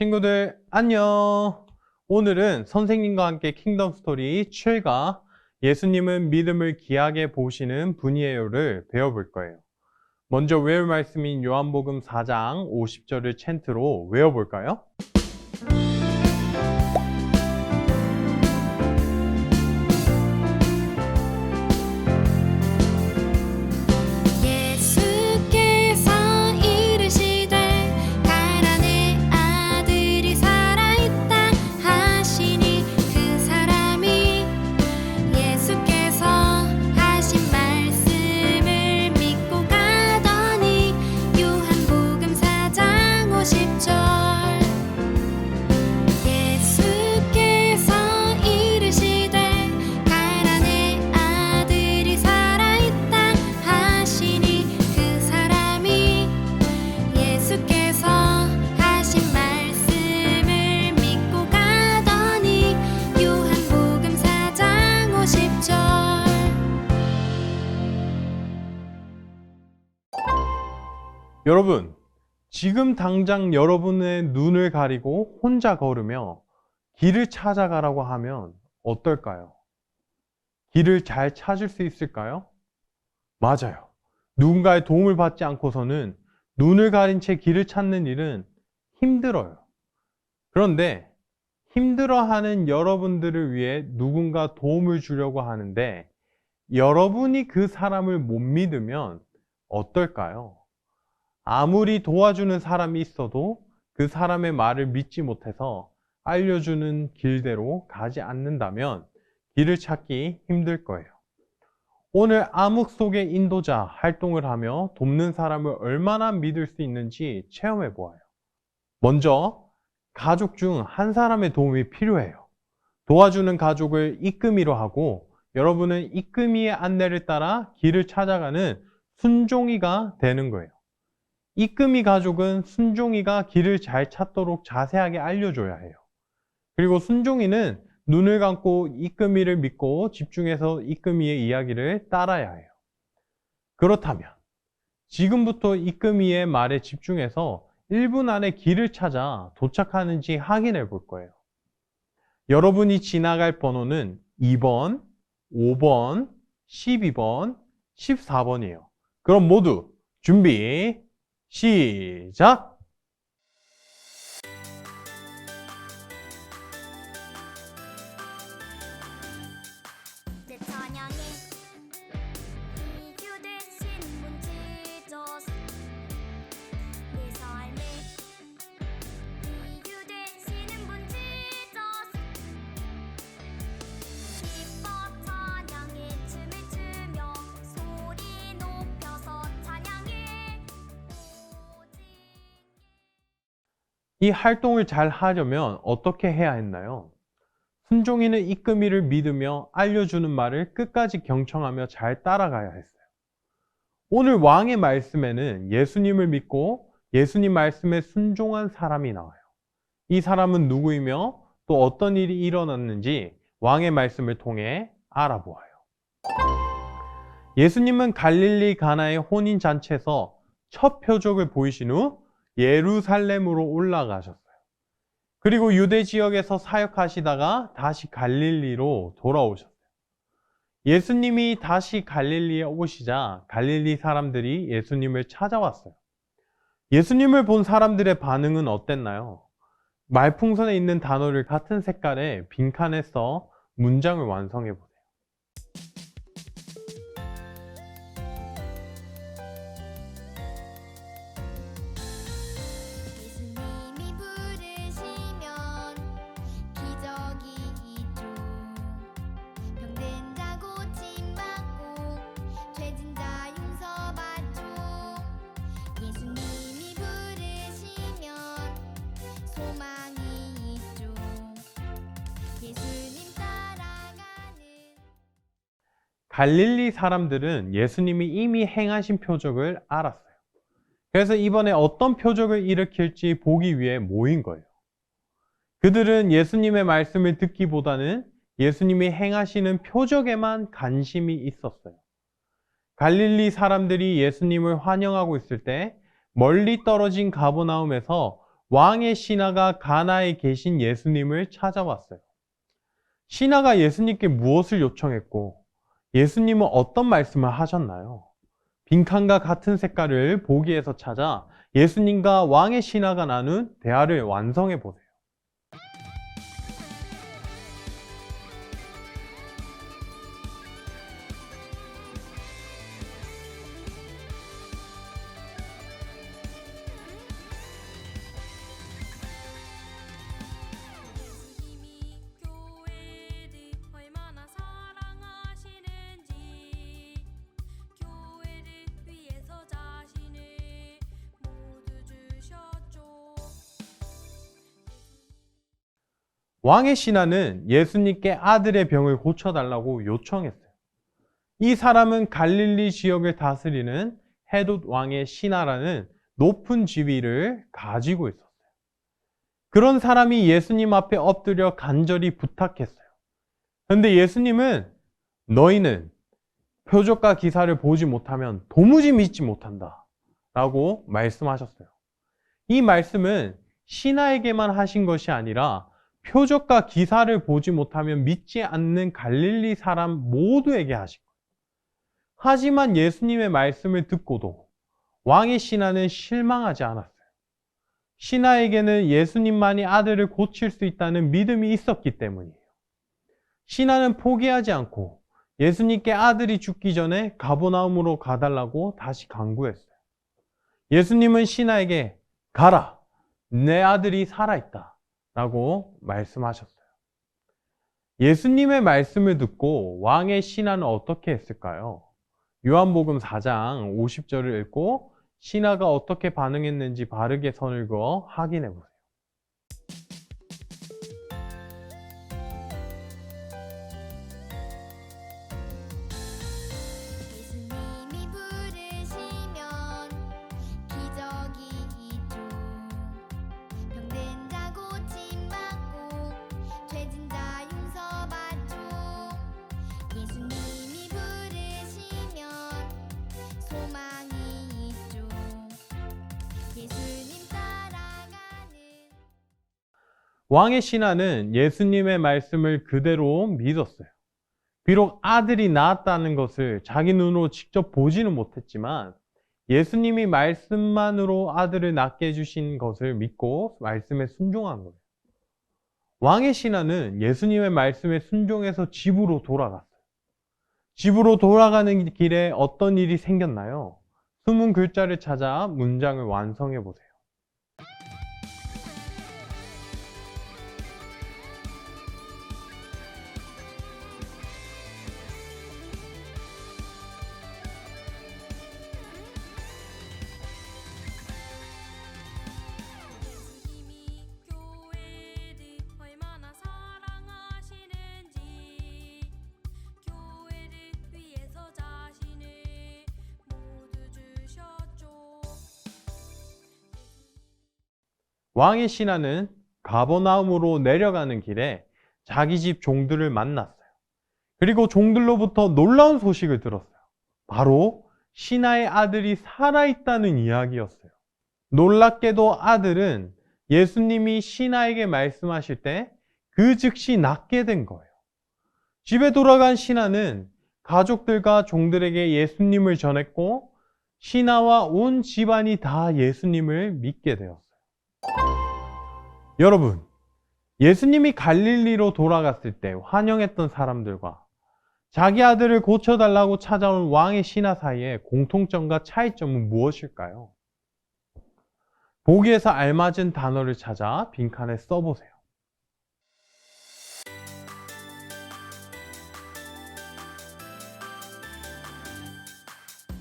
친구들 안녕. 오늘은 선생님과 함께 킹덤 스토리 7가 예수님은 믿음을 귀하게 보시는 분이에요를 배워볼 거예요. 먼저 외울 말씀인 요한복음 4장 50절을 챈트로 외워볼까요? 지금 당장 여러분의 눈을 가리고 혼자 걸으며 길을 찾아가라고 하면 어떨까요? 길을 잘 찾을 수 있을까요? 맞아요. 누군가의 도움을 받지 않고서는 눈을 가린 채 길을 찾는 일은 힘들어요. 그런데 힘들어하는 여러분들을 위해 누군가 도움을 주려고 하는데 여러분이 그 사람을 못 믿으면 어떨까요? 아무리 도와주는 사람이 있어도 그 사람의 말을 믿지 못해서 알려주는 길대로 가지 않는다면 길을 찾기 힘들 거예요. 오늘 암흑 속의 인도자 활동을 하며 돕는 사람을 얼마나 믿을 수 있는지 체험해 보아요. 먼저 가족 중 한 사람의 도움이 필요해요. 도와주는 가족을 이끄미로 하고 여러분은 이끄미의 안내를 따라 길을 찾아가는 순종이가 되는 거예요. 이끄미 가족은 순종이가 길을 잘 찾도록 자세하게 알려줘야 해요. 그리고 순종이는 눈을 감고 이끄미를 믿고 집중해서 이끄미의 이야기를 따라야 해요. 그렇다면 지금부터 이끄미의 말에 집중해서 1분 안에 길을 찾아 도착하는지 확인해 볼 거예요. 여러분이 지나갈 번호는 2번, 5번, 12번, 14번이에요. 그럼 모두 준비, 시작! 이 활동을 잘 하려면 어떻게 해야 했나요? 순종이는 이끄미를 믿으며 알려주는 말을 끝까지 경청하며 잘 따라가야 했어요. 오늘 왕의 말씀에는 예수님을 믿고 예수님 말씀에 순종한 사람이 나와요. 이 사람은 누구이며 또 어떤 일이 일어났는지 왕의 말씀을 통해 알아보아요. 예수님은 갈릴리 가나의 혼인 잔치에서 첫 표적을 보이신 후 예루살렘으로 올라가셨어요. 그리고 유대 지역에서 사역하시다가 다시 갈릴리로 돌아오셨어요. 예수님이 다시 갈릴리에 오시자 갈릴리 사람들이 예수님을 찾아왔어요. 예수님을 본 사람들의 반응은 어땠나요? 말풍선에 있는 단어를 같은 색깔의 빈칸에 써 문장을 완성해 보세요. 갈릴리 사람들은 예수님이 이미 행하신 표적을 알았어요. 그래서 이번에 어떤 표적을 일으킬지 보기 위해 모인 거예요. 그들은 예수님의 말씀을 듣기보다는 예수님이 행하시는 표적에만 관심이 있었어요. 갈릴리 사람들이 예수님을 환영하고 있을 때 멀리 떨어진 가보나움에서 왕의 신하가 가나에 계신 예수님을 찾아왔어요. 신하가 예수님께 무엇을 요청했고 예수님은 어떤 말씀을 하셨나요? 빈칸과 같은 색깔을 보기에서 찾아 예수님과 왕의 신하가 나눈 대화를 완성해 보세요. 왕의 신하는 예수님께 아들의 병을 고쳐달라고 요청했어요. 이 사람은 갈릴리 지역을 다스리는 헤롯 왕의 신하라는 높은 지위를 가지고 있었어요. 그런 사람이 예수님 앞에 엎드려 간절히 부탁했어요. 그런데 예수님은 너희는 표적과 기사를 보지 못하면 도무지 믿지 못한다. 라고 말씀하셨어요. 이 말씀은 신하에게만 하신 것이 아니라 표적과 기사를 보지 못하면 믿지 않는 갈릴리 사람 모두에게 하신 거예요. 하지만 예수님의 말씀을 듣고도 왕의 신하는 실망하지 않았어요. 신하에게는 예수님만이 아들을 고칠 수 있다는 믿음이 있었기 때문이에요. 신하는 포기하지 않고 예수님께 아들이 죽기 전에 가보나움으로 가달라고 다시 강구했어요. 예수님은 신하에게 가라, 내 아들이 살아있다. 라고 말씀하셨어요. 예수님의 말씀을 듣고 왕의 신하는 어떻게 했을까요? 요한복음 4장 50절을 읽고 신하가 어떻게 반응했는지 바르게 선을 그어 확인해 보세요. 왕의 신하는 예수님의 말씀을 그대로 믿었어요. 비록 아들이 낳았다는 것을 자기 눈으로 직접 보지는 못했지만 예수님이 말씀만으로 아들을 낳게 해주신 것을 믿고 말씀에 순종한 거예요. 왕의 신하는 예수님의 말씀에 순종해서 집으로 돌아갔어요. 집으로 돌아가는 길에 어떤 일이 생겼나요? 숨은 글자를 찾아 문장을 완성해 보세요. 왕의 신하는 가버나움으로 내려가는 길에 자기 집 종들을 만났어요. 그리고 종들로부터 놀라운 소식을 들었어요. 바로 신하의 아들이 살아있다는 이야기였어요. 놀랍게도 아들은 예수님이 신하에게 말씀하실 때 그 즉시 낫게 된 거예요. 집에 돌아간 신하는 가족들과 종들에게 예수님을 전했고 신하와 온 집안이 다 예수님을 믿게 되었어요. 여러분, 예수님이 갈릴리로 돌아갔을 때 환영했던 사람들과 자기 아들을 고쳐달라고 찾아온 왕의 신하 사이의 공통점과 차이점은 무엇일까요? 보기에서 알맞은 단어를 찾아 빈칸에 써보세요.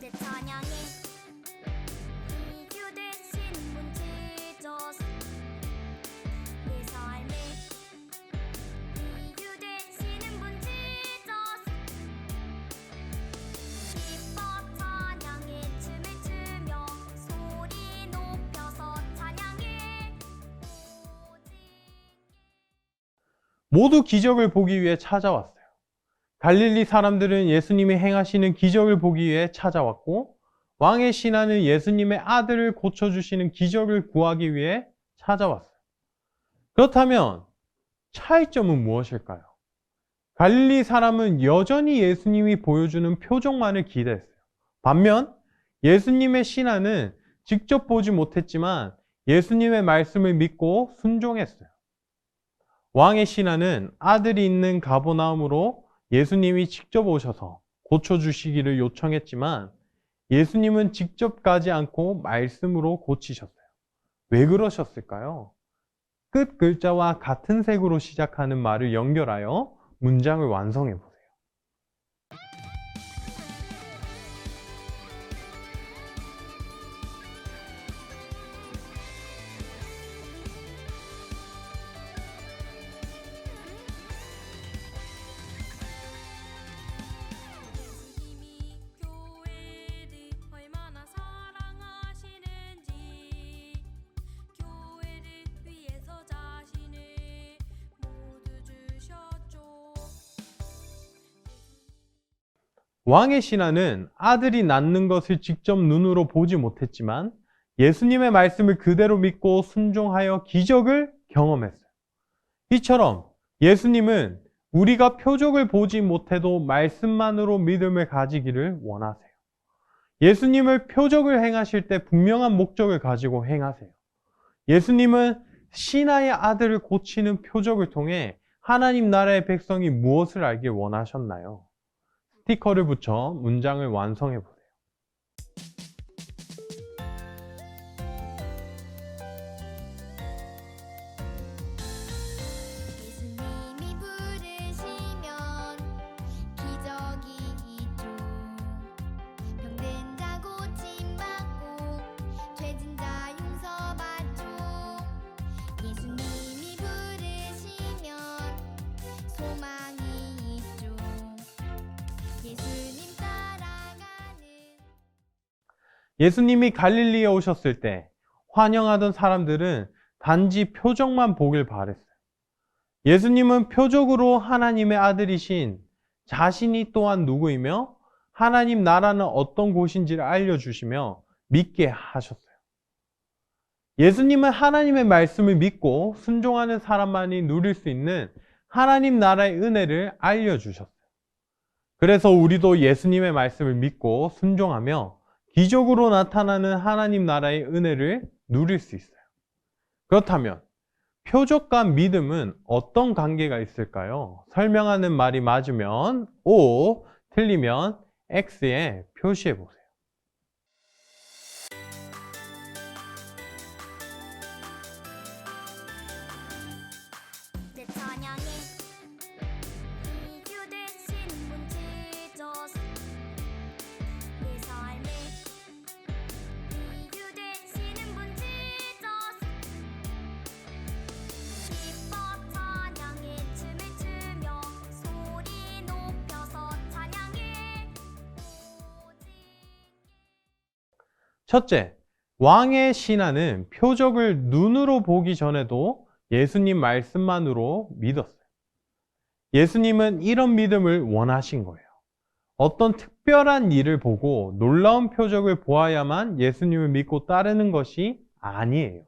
내 찬양에 이 모두 기적을 보기 위해 찾아왔어요. 갈릴리 사람들은 예수님이 행하시는 기적을 보기 위해 찾아왔고, 왕의 신하는 예수님의 아들을 고쳐주시는 기적을 구하기 위해 찾아왔어요. 그렇다면 차이점은 무엇일까요? 갈릴리 사람은 여전히 예수님이 보여주는 표정만을 기대했어요. 반면 예수님의 신하는 직접 보지 못했지만 예수님의 말씀을 믿고 순종했어요. 왕의 신하는 아들이 있는 가보나움으로 예수님이 직접 오셔서 고쳐주시기를 요청했지만 예수님은 직접 가지 않고 말씀으로 고치셨어요. 왜 그러셨을까요? 끝 글자와 같은 색으로 시작하는 말을 연결하여 문장을 완성해 보세요. 왕의 신하는 아들이 낳는 것을 직접 눈으로 보지 못했지만 예수님의 말씀을 그대로 믿고 순종하여 기적을 경험했어요. 이처럼 예수님은 우리가 표적을 보지 못해도 말씀만으로 믿음을 가지기를 원하세요. 예수님을 표적을 행하실 때 분명한 목적을 가지고 행하세요. 예수님은 신하의 아들을 고치는 표적을 통해 하나님 나라의 백성이 무엇을 알길 원하셨나요? 스티커를 붙여 문장을 완성해 보세요. 예수님이 갈릴리에 오셨을 때 환영하던 사람들은 단지 표적만 보길 바랬어요. 예수님은 표적으로 하나님의 아들이신 자신이 또한 누구이며 하나님 나라는 어떤 곳인지를 알려주시며 믿게 하셨어요. 예수님은 하나님의 말씀을 믿고 순종하는 사람만이 누릴 수 있는 하나님 나라의 은혜를 알려주셨어요. 그래서 우리도 예수님의 말씀을 믿고 순종하며 기적으로 나타나는 하나님 나라의 은혜를 누릴 수 있어요. 그렇다면 표적과 믿음은 어떤 관계가 있을까요? 설명하는 말이 맞으면 O, 틀리면 X에 표시해 보세요. 첫째, 왕의 신하는 표적을 눈으로 보기 전에도 예수님 말씀만으로 믿었어요. 예수님은 이런 믿음을 원하신 거예요. 어떤 특별한 일을 보고 놀라운 표적을 보아야만 예수님을 믿고 따르는 것이 아니에요.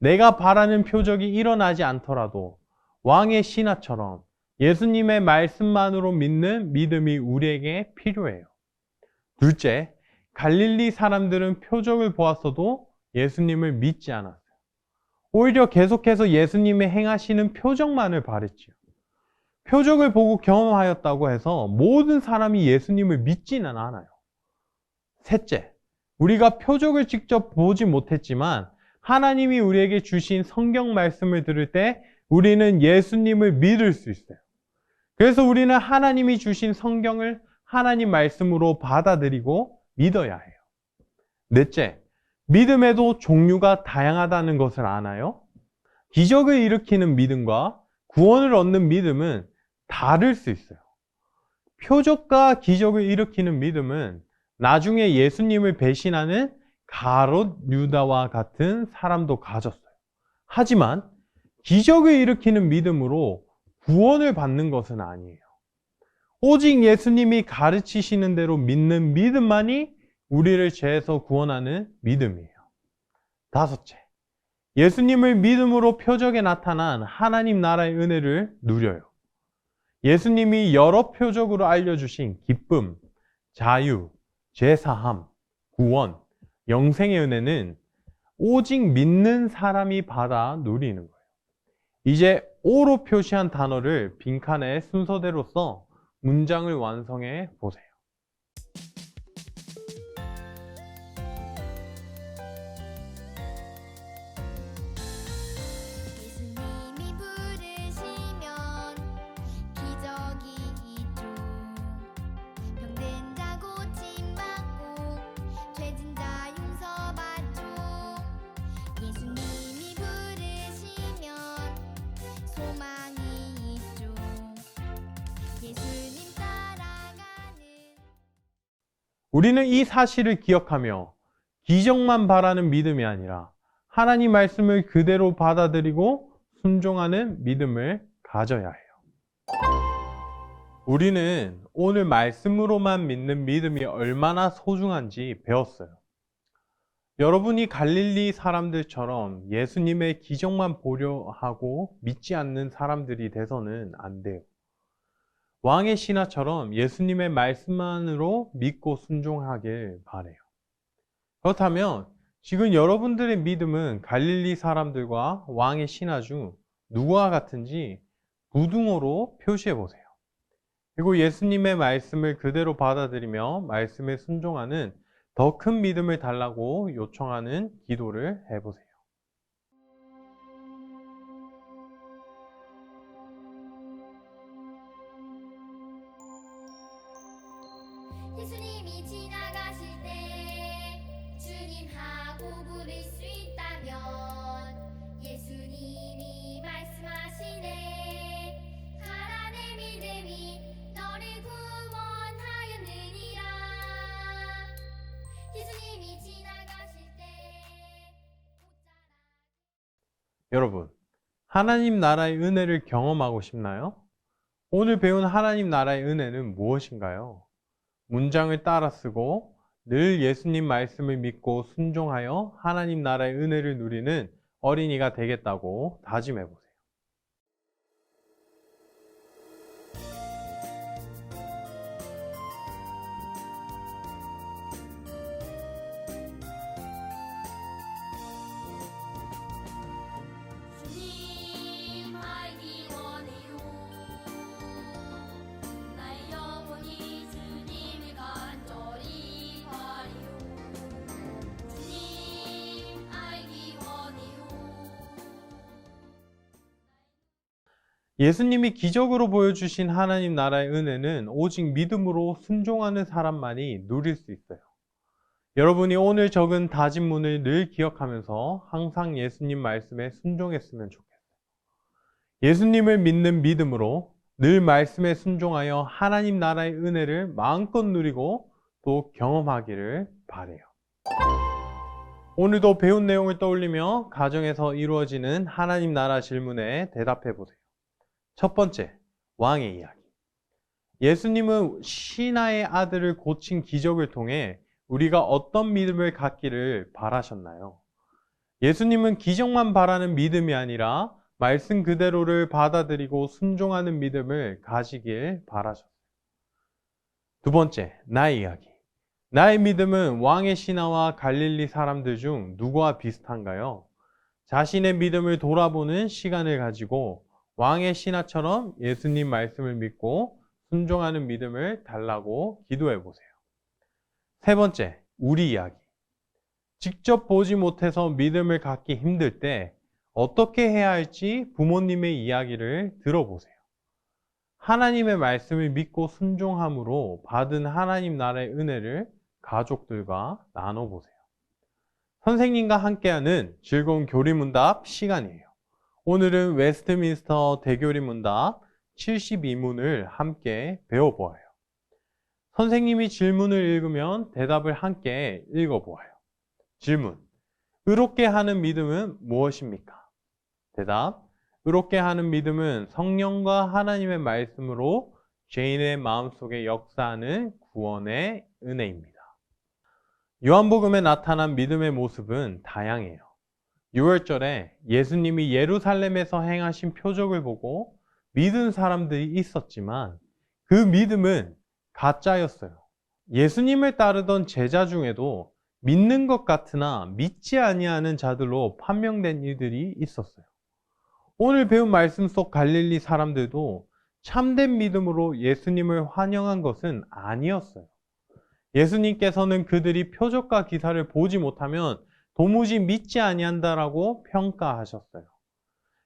내가 바라는 표적이 일어나지 않더라도 왕의 신하처럼 예수님의 말씀만으로 믿는 믿음이 우리에게 필요해요. 둘째, 갈릴리 사람들은 표적을 보았어도 예수님을 믿지 않았어요. 오히려 계속해서 예수님의 행하시는 표적만을 바랬지요. 표적을 보고 경험하였다고 해서 모든 사람이 예수님을 믿지는 않아요. 셋째, 우리가 표적을 직접 보지 못했지만 하나님이 우리에게 주신 성경 말씀을 들을 때 우리는 예수님을 믿을 수 있어요. 그래서 우리는 하나님이 주신 성경을 하나님 말씀으로 받아들이고 믿어야 해요. 넷째, 믿음에도 종류가 다양하다는 것을 아나요? 기적을 일으키는 믿음과 구원을 얻는 믿음은 다를 수 있어요. 표적과 기적을 일으키는 믿음은 나중에 예수님을 배신하는 가롯 유다와 같은 사람도 가졌어요. 하지만 기적을 일으키는 믿음으로 구원을 받는 것은 아니에요. 오직 예수님이 가르치시는 대로 믿는 믿음만이 우리를 죄에서 구원하는 믿음이에요. 다섯째, 예수님을 믿음으로 표적에 나타난 하나님 나라의 은혜를 누려요. 예수님이 여러 표적으로 알려주신 기쁨, 자유, 죄사함, 구원, 영생의 은혜는 오직 믿는 사람이 받아 누리는 거예요. 이제 오로 표시한 단어를 빈칸에 순서대로 써 문장을 완성해 보세요. 우리는 이 사실을 기억하며 기적만 바라는 믿음이 아니라 하나님 말씀을 그대로 받아들이고 순종하는 믿음을 가져야 해요. 우리는 오늘 말씀으로만 믿는 믿음이 얼마나 소중한지 배웠어요. 여러분이 갈릴리 사람들처럼 예수님의 기적만 보려 하고 믿지 않는 사람들이 돼서는 안 돼요. 왕의 신하처럼 예수님의 말씀만으로 믿고 순종하길 바래요. 그렇다면 지금 여러분들의 믿음은 갈릴리 사람들과 왕의 신하 중 누구와 같은지 부등호로 표시해 보세요. 그리고 예수님의 말씀을 그대로 받아들이며 말씀에 순종하는 더 큰 믿음을 달라고 요청하는 기도를 해보세요. 예수님이 지나가실 때 주님 하고 부를 수 있다면 예수님이 말씀하시네 가라 내 믿음이 너를 구원하였느니라 예수님이 지나가실 때 여러분, 하나님 나라의 은혜를 경험하고 싶나요? 오늘 배운 하나님 나라의 은혜는 무엇인가요? 문장을 따라 쓰고 늘 예수님 말씀을 믿고 순종하여 하나님 나라의 은혜를 누리는 어린이가 되겠다고 다짐해 보세요. 예수님이 기적으로 보여주신 하나님 나라의 은혜는 오직 믿음으로 순종하는 사람만이 누릴 수 있어요. 여러분이 오늘 적은 다짐문을 늘 기억하면서 항상 예수님 말씀에 순종했으면 좋겠어요. 예수님을 믿는 믿음으로 늘 말씀에 순종하여 하나님 나라의 은혜를 마음껏 누리고 또 경험하기를 바래요. 오늘도 배운 내용을 떠올리며 가정에서 이루어지는 하나님 나라 질문에 대답해 보세요. 첫 번째, 왕의 이야기. 예수님은 신하의 아들을 고친 기적을 통해 우리가 어떤 믿음을 갖기를 바라셨나요? 예수님은 기적만 바라는 믿음이 아니라 말씀 그대로를 받아들이고 순종하는 믿음을 가지길 바라셨어요. 두 번째, 나의 이야기. 나의 믿음은 왕의 신하와 갈릴리 사람들 중 누구와 비슷한가요? 자신의 믿음을 돌아보는 시간을 가지고 왕의 신하처럼 예수님 말씀을 믿고 순종하는 믿음을 달라고 기도해 보세요. 세 번째, 우리 이야기. 직접 보지 못해서 믿음을 갖기 힘들 때 어떻게 해야 할지 부모님의 이야기를 들어보세요. 하나님의 말씀을 믿고 순종함으로 받은 하나님 나라의 은혜를 가족들과 나눠보세요. 선생님과 함께하는 즐거운 교리문답 시간이에요. 오늘은 웨스트민스터 대교리 문답 72문을 함께 배워보아요. 선생님이 질문을 읽으면 대답을 함께 읽어보아요. 질문. 의롭게 하는 믿음은 무엇입니까? 대답. 의롭게 하는 믿음은 성령과 하나님의 말씀으로 죄인의 마음속에 역사하는 구원의 은혜입니다. 요한복음에 나타난 믿음의 모습은 다양해요. 6월절에 예수님이 예루살렘에서 행하신 표적을 보고 믿은 사람들이 있었지만 그 믿음은 가짜였어요. 예수님을 따르던 제자 중에도 믿는 것 같으나 믿지 아니하는 자들로 판명된 이들이 있었어요. 오늘 배운 말씀 속 갈릴리 사람들도 참된 믿음으로 예수님을 환영한 것은 아니었어요. 예수님께서는 그들이 표적과 기사를 보지 못하면 도무지 믿지 아니한다라고 평가하셨어요.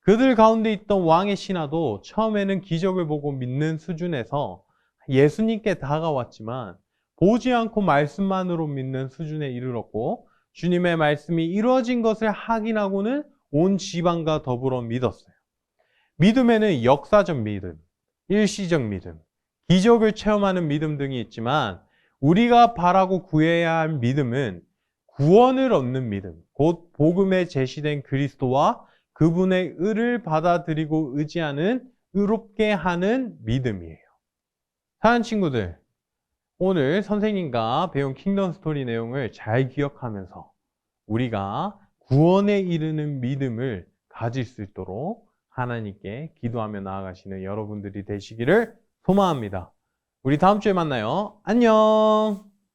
그들 가운데 있던 왕의 신하도 처음에는 기적을 보고 믿는 수준에서 예수님께 다가왔지만 보지 않고 말씀만으로 믿는 수준에 이르렀고 주님의 말씀이 이루어진 것을 확인하고는 온 지방과 더불어 믿었어요. 믿음에는 역사적 믿음, 일시적 믿음, 기적을 체험하는 믿음 등이 있지만 우리가 바라고 구해야 할 믿음은 구원을 얻는 믿음, 곧 복음에 제시된 그리스도와 그분의 의를 받아들이고 의지하는 의롭게 하는 믿음이에요. 사는 친구들, 오늘 선생님과 배운 킹덤 스토리 내용을 잘 기억하면서 우리가 구원에 이르는 믿음을 가질 수 있도록 하나님께 기도하며 나아가시는 여러분들이 되시기를 소망합니다. 우리 다음 주에 만나요. 안녕!